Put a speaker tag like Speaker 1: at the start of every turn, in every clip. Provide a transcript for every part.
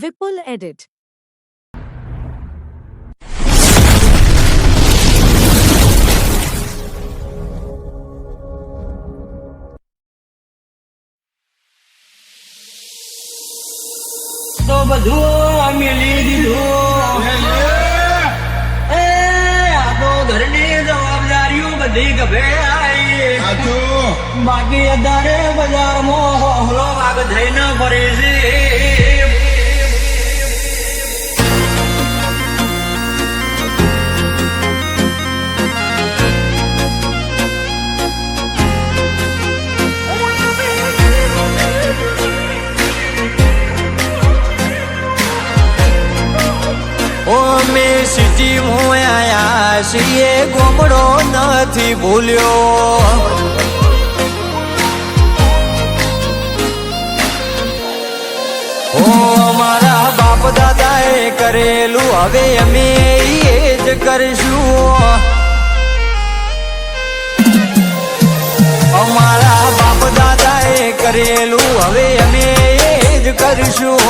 Speaker 1: Vipul edit
Speaker 2: તો બધું અમે લઈ દીધું. એ આ તો ઘરની જવાબદારીઓ બધી ગભે આવી બાકી અધારે બજારમાં હોહલો વાગ થઈને ફરે છે.
Speaker 3: ઓ અમે સીટી મોયા છીએ ગોમડો નથી ભૂલ્યો. ઓ મારા બાપ દાદાએ કરેલું, હવે અમે એ જ કરશું. અમારા બાપ દાદાએ કરેલું, હવે અમે કરશું.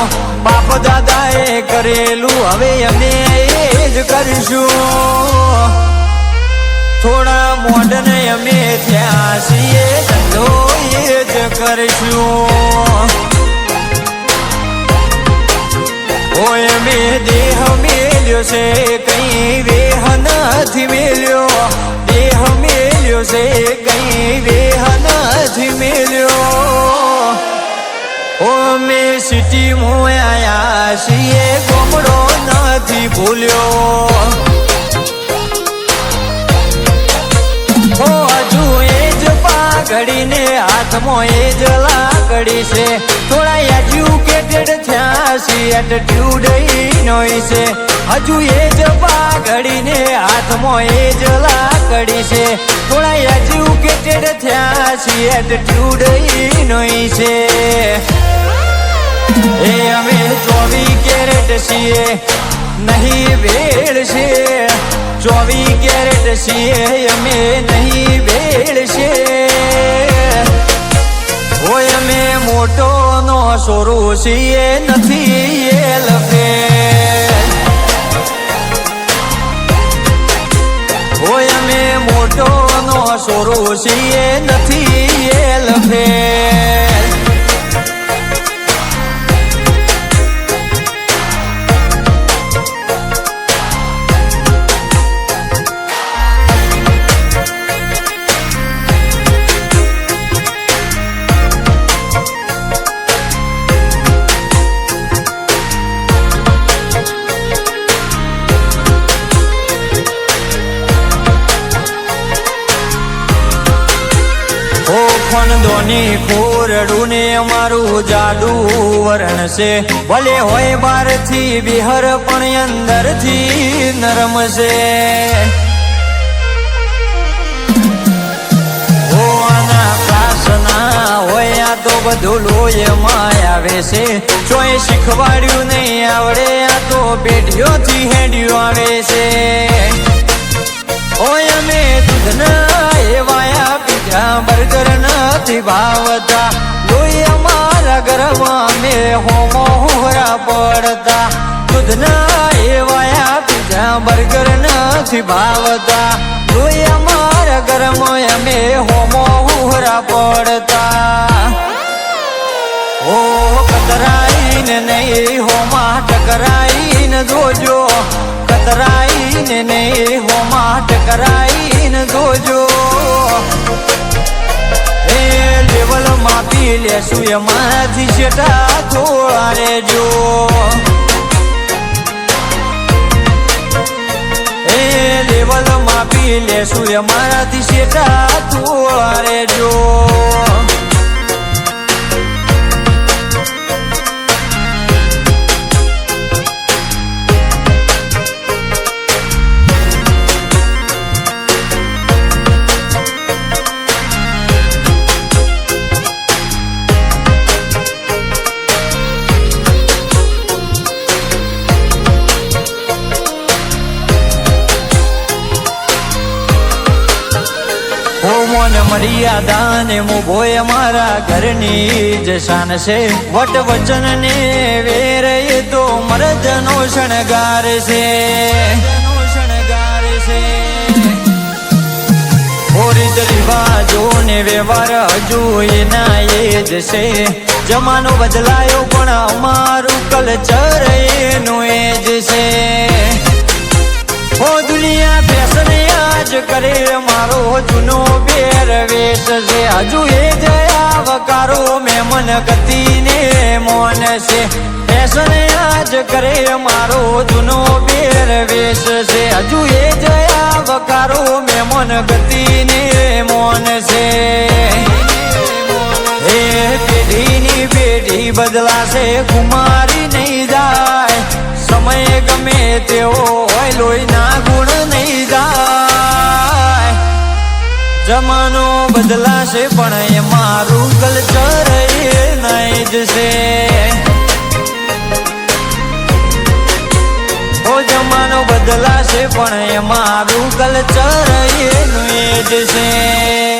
Speaker 3: બાપ દાદાએ કરેલું, હવે અમે એ જ કરીશું. થોડા મોડન અમે ત્યાં છીએ, ધંધો એ કરશું. ઓય મે દેહ મેલ્યો છે, કઈ વેહ નથી મેલ્યો. દેહ મેલ્યો છે ઓ સિટી મોયા છીએ. કોમડો નથી ભૂલ્યો. હજુ એ જ પાઘડીને હાથમાં એ જ લાકડી છે. થોડા એજ્યુકેટેડ થયા છે એટીટ્યુડ નો છે. હજુ એ જ પાઘડીને હાથમાં એ જ લાકડી છે. થોડા એજ્યુકેટેડ થયા છે એટીટ્યુડ નો છે. એ અમે ચોવી કેરેટ છીએ, નહીં ભેળ છે ચોવી કેરેટ છીએ, અમે નહીં ભેળ છે હોય અમે મોટો નો સોરો છીએ, નથી એલફે હોય અમે મોટો નો સોરો છીએ, નથી ઓ ખોનદોની ને અમારું જાડુ વરણ છે. ભલે હોય બારથી બિહર પણ અંદરથી નરમ છે. હોય, આ તો બધું લોહીમાં આવે છે. ચોય શીખવાડ્યું નહીં આવડે, આ તો પેઢીઓથી હેડ્યું આવે છે. ઓય, અમે દૂધના એવાયા પીઝા બર્ગર નથી ભાવતા લોહી અમારા ઘરમાં મે હોમો હોરા પડતા. દૂધના એવાયા પીઝા બર્ગર નથી ભાવતા લોહી અમારા ઘરમાં અમે હોમો હોરા પડતા. ઓ કતરાઈને નહીં, હોમાં ટકરાઈને જોજો. કતરાઈને નહીં, હોમાં ટકરાઈને જોજો. લેવલ માપી લેશું એમાંથી શેટા થોડા રેજો એ લેવલ માપી લેશું એમારાથી શેટા થોડા રેજો હોમોન મર્યાદા ને મુભોય મારા ઘરની જ શાન છે. વટ વચન ને વેર એ તો શણગાર છે. રાજાનો શણગાર છે. રિવાજો ને વ્યવહાર હજુ એના એ જ છે. જમાનો બદલાયો પણ અમારું કલ્ચર એનું એ જ છે. ઓ દુનિયા બેસને આજ કરે મારો જૂનો પહેરવેશ છે. હજુ એ જયા વકારો મેમન ગતિને મોન છે. બેસને આજ કરે મારો જૂનો પહેરવેશ છે. હજુ એ જયા વકારો મેમન ગતિને મોન છે. હે પેઢીની પેઢી બદલાશે, કુમારી નહીં જાય. સમય ગમે તેવો હોય લોહીના જમાનો બદલાશે, પણ એ મારું કલ્ચર એ નહીં જ છે ઓ જમાનો બદલાશે, પણ એ મારું કલ્ચર એનું એ જ છે